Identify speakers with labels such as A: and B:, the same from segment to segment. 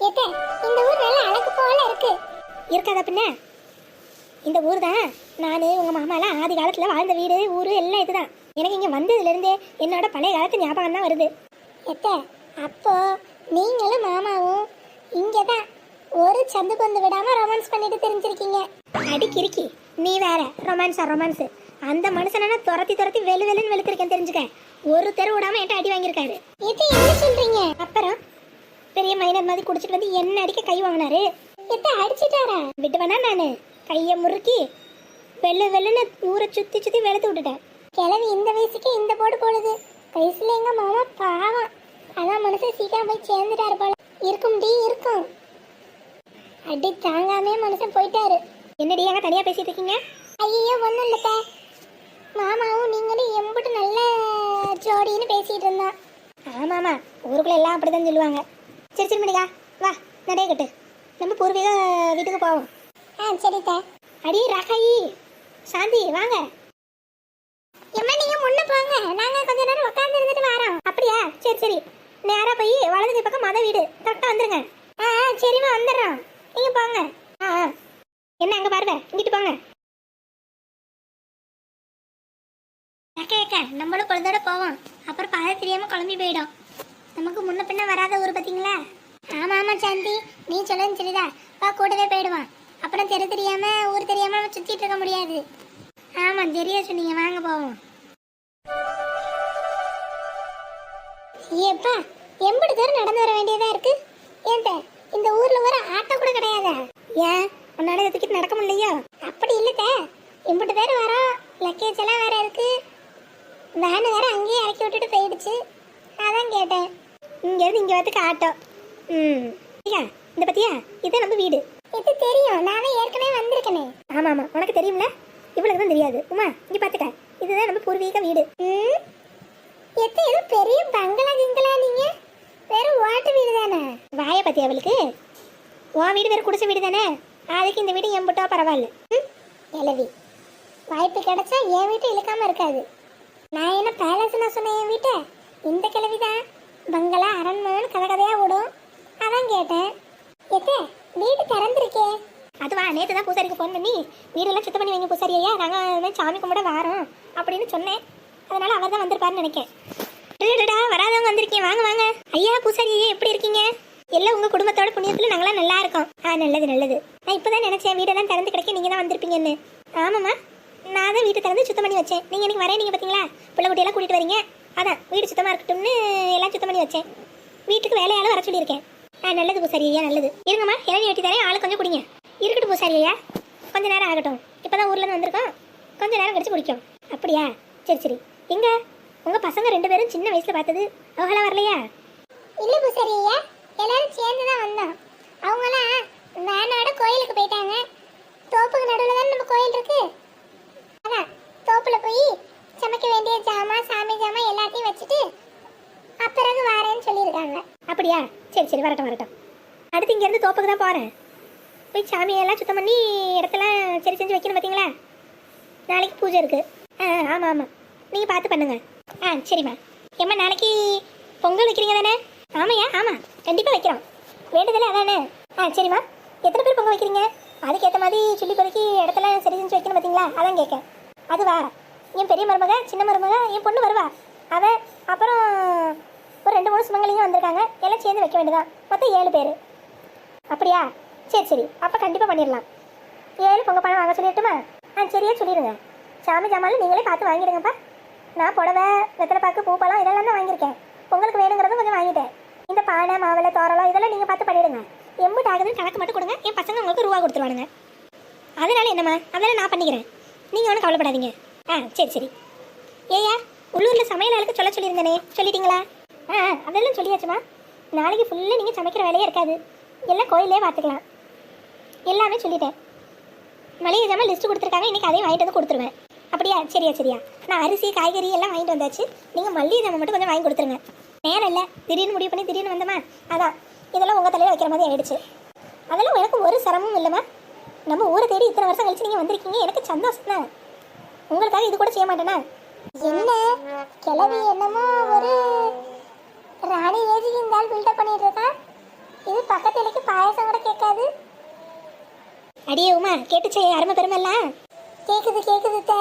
A: ஏத்தே இந்த ஊர் நல்ல அழகு போல இருக்கு.
B: இருக்காத பின்ன? இந்த ஊர் தான் நான் உங்கள் மாமாலாம் ஆதி காலத்தில் வாழ்ந்த வீடு ஊர் எல்லாம் இதுதான். எனக்கு இங்கே வந்ததுலேருந்தே என்னோட பழைய காலத்து ஞாபகம் தான் வருது.
A: எத்த அப்போ நீங்களும் மாமாவும் இங்கே தான் ஒரு சந்து கொந்து விடாம ரொமான்ஸ் பண்ணிட்டு தெரிஞ்சிருக்கீங்க.
B: அடிக்கிறிக்கி நீ வேற ரொமான்ஸா ரொமான்ஸ் அந்த மனுஷனை நான் துரத்தி துரத்தி வெளு வெளுன்னு வெளுத்திருக்கேன் தெரிஞ்சுக்க. ஒரு தெரு விடாம என்கிட்ட அடி வாங்கியிருக்காரு.
A: இது என்ன சொல்றீங்க?
B: அப்புறம் பெரிய மைனர் மாதிரி குடிச்சிட்டு வந்து என்ன அடிக்க கை வாங்கினாரு.
A: எத்த அடிச்சிட்டாரா?
B: விட்டுவேனா நான்? கையை முறுக்கி வெள்ளு வெள்ளுன்னு ஊரை சுற்றி சுற்றி வெளுத்து விட்டுட்டேன்.
A: கிழவி இந்த வயசுக்கு இந்த போடு போடுது வயசுல எங்க மாமா பாவம். அதான் மனுஷன் சீக்கிரம் போய் சேர்ந்துட்டாரு போல. இருக்கும் டி இருக்கும். அடி தாங்காமே மனுஷன் போயிட்டாரு.
B: என்னடி எங்க தனியாக பேசிட்டு இருக்கீங்க?
A: ஐயோ ஒன்றும் இல்லைப்ப மாமாவும் நீங்களும் எம்பிட்டு நல்ல ஜோடின்னு பேசிட்டு இருந்தான்.
B: ஆமாமா ஊருக்குள்ள எல்லாம் அப்படிதான் சொல்லுவாங்க. சரி சரி மணிக்கா வா நடைய கட்டு. நம்ம பூர்வீக வீட்டுக்கு போவோம்.
A: ஆ சரித்த
B: அடி ரகாயி. சாந்தி வாங்க.
A: எம்மா நீங்க முன்ன போங்க. நாங்க கொஞ்ச நேரம் உட்கார்ந்து இருந்துட்டு வரோம்.
B: அப்படியா? சரி சரி. நேரா போய் வலது கை பக்கம் மத வீடு. கரெக்டாக வந்துருங்க.
A: ஆ சரிம்மா வந்துடுறோம்.
B: நீங்க போங்க. ஆ. என்ன அங்க பாருங்க. இங்கிட்டு போங்க.
A: அக்கா அக்கா நம்மளும் குழந்தையோட போவோம். அப்புறம் பாதை தெரியாம குழம்பி போயிடும். நமக்கு முன்ன பின்ன வராத ஊர் பாத்தீங்களா? ஆமா ஆமா சாந்தி. நீ சொல்லணும் சரிதா வா கூடவே போயிடுவான் அப்புறம் தெரு தெரியாம ஊர் தெரியாம நம்ம சுத்திட்டு இருக்க முடியாது. ஆமா சரியா சொன்னீங்க. வாங்க போவோம். ஏப்பா எம்படி தூரம் நடந்து வர வேண்டியதா இருக்கு? ஏன்ட்ட இந்த ஊர்ல ஒரு ஆட்டோ கூட கிடையாதா?
B: ஏன் உன்னால இதை நடக்க முடியலையோ?
A: அப்படி இல்லத்த. எம்பிட்டு பேர் வரோம். லக்கேஜ் எல்லாம் வேற இருக்கு. வேனு வேற அங்கேயே இறக்கி விட்டுட்டு போயிடுச்சு. அதான் கேட்டேன்.
B: இங்க இருந்து இங்க வரதுக்கு ஆட்டோ. ம். ஐயா இந்த பத்தியா? இது நம்ம வீடு.
A: இது தெரியும். நானே ஏற்கனவே வந்திருக்கனே.
B: ஆமா ஆமா உனக்கு தெரியும்ல? இவளுக்கு தான் தெரியாது. உமா இங்க பாத்துக்க. இதுதான் நம்ம பூர்வீக வீடு.
A: ம். எத்த ஏதோ பெரிய பங்களா கிங்களா நீங்க? வெறும் ஓட்டு வீடு தானே?
B: வாய பத்தியா அவளுக்கு? உன் வீடு வேற குடிசை வீடு தானே? அதுக்கு இந்த வீடு எம்பட்டோ பரவாயில்ல. ம்.
A: கிளவி வாய்ப்பு கிடைச்சா என் வீட்டை இழுக்காம இருக்காது. நான் என்ன பேலஸ் நான் சொன்னேன் என் வீட்டை? இந்த கிளவி தான் பங்களா அரண்மனை கதை ஓடும். அதான் கேட்டேன். எத்த வீடு திறந்துருக்கே.
B: அதுவா நேற்று தான் பூசாரிக்கு ஃபோன் பண்ணி வீடெல்லாம் சுத்தம் பண்ணி வைங்க பூசாரி ஐயா நாங்கள் சாமி கும்பிட வரோம் அப்படின்னு சொன்னேன். அதனால அவர் தான் வந்திருப்பாருன்னு நினைக்கேன். டேடா வராதவங்க வந்திருக்கீங்க வாங்க வாங்க. ஐயா பூசாரி ஐயா எப்படி இருக்கீங்க? எல்லாம் உங்க குடும்பத்தோட புண்ணியத்துல நாங்களாம் நல்லா இருக்கோம். ஆ நல்லது நல்லது. நான் இப்பதான் நினைச்சேன் வீடெல்லாம் திறந்து கிடைக்க நீங்க தான் வந்திருப்பீங்கன்னு. ஆமாம்மா நான் தான் வீட்டை திறந்து சுத்தம் பண்ணி வச்சேன். நீங்க எனக்கு வரேன் நீங்க பாத்தீங்களா? பிள்ளை குட்டியெல்லாம் கூட்டிட்டு வரீங்க. அதான் வீடு சுத்தமாக இருக்கட்டும்னு எல்லாம் சுத்தம் பண்ணி வச்சேன். வீட்டுக்கு வேலையால வர சொல்லியிருக்கேன். ஆ நல்லது பூசாரி ஐயா நல்லது. இருங்கம்மா இளநீ வெட்டி தரேன் ஆளு கொஞ்சம் குடிங்க. இருக்கட்டும் பூசாரி ஐயா கொஞ்ச நேரம் ஆகட்டும். இப்போ தான் ஊர்லேருந்து வந்திருக்கோம். கொஞ்ச நேரம் கழிச்சு குடிக்கும். அப்படியா? சரி சரி. எங்க? உங்க பசங்க ரெண்டு பேரும் சின்ன வயசுல பார்த்தது அவங்களாம் வரலையா?
A: இல்லை பூசாரி ஐயா எல்லாரும் சேர்ந்து தான் வந்தோம் அவங்களாம் வேனோட கோயிலுக்கு போயிட்டாங்க தோப்புக்கு நடுவில் தான் நம்ம கோயில் இருக்கு அதான் தோப்புல போய் சமைக்க வேண்டிய ஜாமான் சாமி ஜாமான் எல்லாத்தையும் வச்சுட்டு அப்பிறகு வாரேன்னு சொல்லியிருக்காங்க
B: அப்படியா சரி வரட்டும் வரட்டும். அடுத்து இங்கேருந்து தோப்புக்கு தான் போகிறேன் போய் சாமியெல்லாம் சுத்தம் பண்ணி இடத்தெல்லாம் சரி செஞ்சு வைக்கணும் பார்த்தீங்களா நாளைக்கு பூஜை இருக்குது ஆ ஆமாம் ஆமாம் நீங்கள் பார்த்து பண்ணுங்க. ஆ சரிம்மா ஏம்மா நாளைக்கு பொங்கல் வைக்கிறீங்க தானே? ஆமையா ஆமாம் கண்டிப்பாக வைக்கிறோம். வேண்டுதலே அதானே? ஆ சரிம்மா எத்தனை பேர் பொங்கல் வைக்கிறீங்க? அதுக்கேற்ற மாதிரி சுள்ளி கொதிக்கி இடத்தெல்லாம் சரி செஞ்சு வைக்கணும் பார்த்தீங்களா அதான் கேட்கேன். அதுவா என் பெரிய மருமக சின்ன மருமக என் பொண்ணு வருவா. அவள் அப்புறம் ஒரு ரெண்டு மூணு சுமங்கலிங்க வந்திருக்காங்க. எல்லாம் சேர்ந்து வைக்க வேண்டியதான் மொத்தம் ஏழு பேர். அப்படியா? சரி சரி. அப்போ கண்டிப்பாக பண்ணிடலாம். ஏழு பொங்க பணம் வாங்க சொல்லிட்டுமா ஆ சரியா சொல்லிடுங்க. சாமி ஜாமாலும் நீங்களே பார்த்து வாங்கிடுங்கப்பா. நான் புடவை வெத்தலை பாக்கு பூப்பழம் இதெல்லாம் தான் வாங்கியிருக்கேன். பொங்கலுக்கு வேணுங்கிறதும் கொஞ்சம் வாங்கிட்டேன். இந்த பானை மாவளை தோரலம் இதெல்லாம் நீங்கள் பார்த்து பண்ணிடுங்க. எம்பிட்டு ஆகுதுன்னு கணக்கு மட்டும் கொடுங்க. என் பசங்க உங்களுக்கு ரூபா கொடுத்துருவானுங்க. அதனால என்னம்மா? அதெல்லாம் நான் பண்ணிக்கிறேன். நீங்கள் ஒன்றும் கவலைப்படாதீங்க. ஆ சரி சரி. ஏயா உள்ளூரில் சமையல் ஆளுக்கு சொல்ல சொல்லியிருந்தேனே. சொல்லிட்டீங்களா? ஆ அதெல்லாம் சொல்லியாச்சுமா. நாளைக்கு ஃபுல்லாக நீங்கள் சமைக்கிற வேலையே இருக்காது. எல்லாம் கோயிலே பார்த்துக்கலாம். எல்லாமே சொல்லிட்டேன். மளிகை ஜாமான் லிஸ்ட்டு கொடுத்துருக்காங்க இன்றைக்கி அதையும் வாங்கிட்டு வந்து கொடுத்துருவேன். அப்படியா? சரியா சரியா. நான் அரிசி காய்கறி எல்லாம் வாங்கிட்டு வந்தாச்சு. நீங்கள் மல்லிகை ஜாமான் மட்டும் கொஞ்சம் வாங்கி கொடுத்துருங்க. நேரம் இல்லை. திடீர்னு முடிவு பண்ணி திடீர்னு வந்தோமா? அதான். இதெல்லாம் உங்கள் தலையில் வைக்கிற மாதிரி ஆகிடுச்சு அதெல்லாம் எனக்கு ஒரு சிரமமும் இல்லைம்மா. நம்ம ஊரை தேடி இத்தனை வருஷம் கழிச்சு நீங்கள் வந்திருக்கீங்க. எனக்கு சந்தோஷம் தான். உங்களுக்காக இது கூட செய்ய மாட்டேனா?
A: என்ன? கிளவி என்னமோ ஒரு இந்த ஆள் பில்டப் பண்ணிட்டு இருக்கான் இது பக்கத்து இலைக்கு பாயசம் கூட கேட்காது.
B: அடியே உமா கேட்டுச்சே அருமை பெருமெல்லாம்
A: கேக்குது கேக்குது தே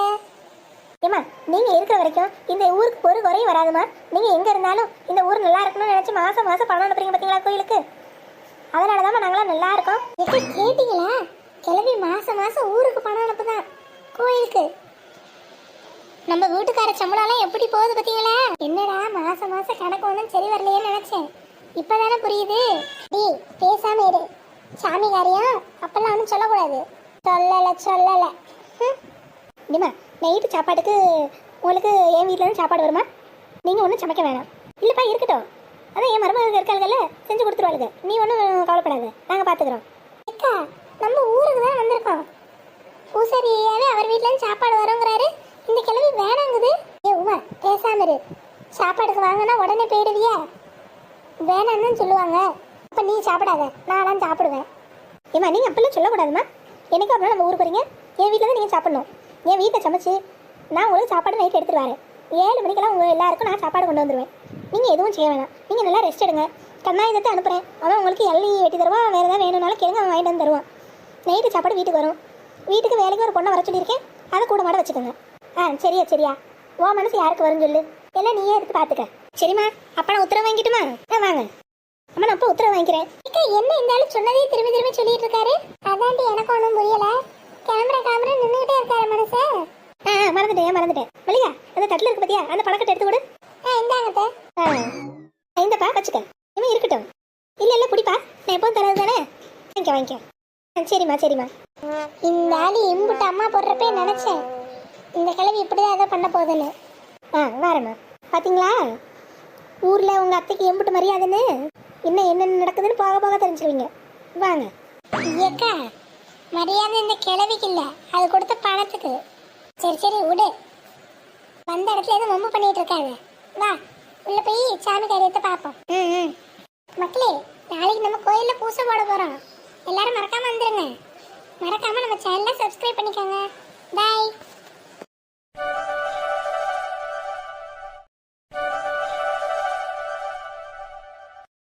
B: ஏமா நீங்க இருக்கிற வரைக்கும் இந்த ஊருக்கு ஒரு குறையும் வராதுமா? நீங்க எங்க இருந்தாலும் இந்த ஊர் நல்லா இருக்கணும்னு நினைச்சு மாசம் மாசம் பணம் அனுப்புறீங்க பாத்தீங்களா கோயிலுக்கு? அதனாலதான் நாங்களாம் நல்லா இருக்கோம்.
A: எக்க கேட்டீங்களா? கிளம்பி மாசம் மாசம் ஊருக்கு பணம் அனுப்புதான் கோயிலுக்கு. நம்ம வீட்டுக்கார சம்பளம்லாம் எப்படி போகுது பாத்தீங்களா? என்னடா மாசம் மாசம் கணக்கு ஒன்றும் சரி வரலையேன்னு நினைச்சேன். இப்பதானே புரியுது? டி பேசாம இரு. சாமி காரியம் அப்பெல்லாம் ஒன்றும் சொல்லக்கூடாது. சொல்லல சொல்லல. ஹம்.
B: நைட்டு சாப்பாட்டுக்கு உங்களுக்கு என் வீட்டிலேருந்து சாப்பாடு வருமா? நீங்கள் ஒன்றும் சமைக்க வேணாம். இல்லைப்பா இருக்கட்டும். அதான் என் மருமகள் இருக்காளுகள்ல செஞ்சு கொடுத்துருவாளுங்க நீ ஒன்றும் கவலைப்படாத. நாங்கள் பார்த்துக்குறோம்
A: அக்கா நம்ம ஊருக்கு தான் வந்திருக்கோம். பூசாரியாவே அவர் வீட்டிலேருந்து சாப்பாடு வருங்கிறாரு. இந்த கிழவி வேணாங்குது. ஏ உமா பேசாம இரு. சாப்பாடுக்கு வாங்கினா உடனே போயிடுவியா? வேணான்னு சொல்லுவாங்க. அப்போ நீ சாப்பிடாத நான்லாம் சாப்பிடுவேன்.
B: ஏமா நீங்கள் அப்படிலாம் சொல்லக்கூடாதுமா? எனக்கு ஒரு நாள் நம்ம ஊருக்கு வரீங்க? என் வீட்டில் தான் நீங்கள் சாப்பிடணும். என் வீட்டை சமைச்சு நான் உங்களுக்கு சாப்பாடு நைட் எடுத்துகிட்டு வரேன். ஏழு மணிக்கெல்லாம் உங்கள் எல்லாருக்கும் நான் சாப்பாடு கொண்டு வந்துடுவேன் நீங்கள் எதுவும் செய்ய வேணாம். நீங்கள் நல்லா ரெஸ்ட் எடுங்க. கண்ணாயுதத்தை அனுப்புகிறேன் அவன் உங்களுக்கு எள்ளி வெட்டி தருவான். வேறு ஏதாவது வேணும்னாலும் கேளுங்க அவன் வாங்கிட்டு வந்து தருவான். நைட்டு சாப்பாடு வீட்டுக்கு வரும். வீட்டுக்கு வேலைக்கு ஒரு பொண்ணை வர சொல்லியிருக்கேன். அதை கூட மாட வச்சுக்கோங்க. ஆ சரியா சரியா. ஓ மனசு யாருக்கு வரும்னு சொல்லு. எல்லாம் நீயே எடுத்து பார்த்துக்க சரிம்மா அப்போ நான் உத்தரவு வாங்கிட்டுமா? வாங்க. அம்மா நான் அப்போ உத்தரவு வாங்கிக்கிறேன்.
A: என்ன இருந்தாலும் சொன்னதே திரும்பி திரும்பி சொல்லிட்டு இருக்காரு. அதாண்டி எனக்கு ஒன்றும் புரியல. கேமரா கேமரா நின்றுகிட்டே இருக்காரு மனுஷன்
B: ஆ மறந்துட்டேன் மறந்துட்டேன்? மல்லிகா அந்த தட்டில் இருக்கு பார்த்தியா அந்த பழக்கட்டை எடுத்து கொடு.
A: ஆ இந்தாங்க.
B: ஆ இந்தப்பா வச்சுக்க. இவன் இருக்கட்டும். இல்லை இல்லை பிடிப்பா. நான் எப்போவும் தரது தானே? வாங்கிக்க வாங்கிக்க. ஆ சரிம்மா சரிம்மா.
A: இந்த ஆளு இம்புட்டு அம்மா போடுறப்பே நினைச்சேன். இந்த கிழவி இப்படிதான் ஏதோ பண்ண போகுதுன்னு.
B: ஆ வரேம்மா. பார்த்தீங்களா ஊரில் உங்கள் அத்தைக்கு எம்புட்டு மரியாதைன்னு? இன்னும் என்னென்ன நடக்குதுன்னு போக போக தெரிஞ்சுக்குவீங்க வாங்க.
A: ஏக்கா மரியாதை இந்த கிழவிக்கு இல்ல. அது கொடுத்த பணத்துக்கு. சரி சரி விடு. வந்த இடத்துல எதுவும் ரொம்ப பண்ணிட்டு இருக்காது. வா உள்ள போய் சாமி காரியத்தை பார்ப்போம்.
B: ம் ம்.
A: மக்களே நாளைக்கு நம்ம கோயில்ல பூசை போட போறோம். எல்லாரும் மறக்காம வந்துருங்க. மறக்காம நம்ம சேனலை சப்ஸ்கிரைப் பண்ணிக்கோங்க. பை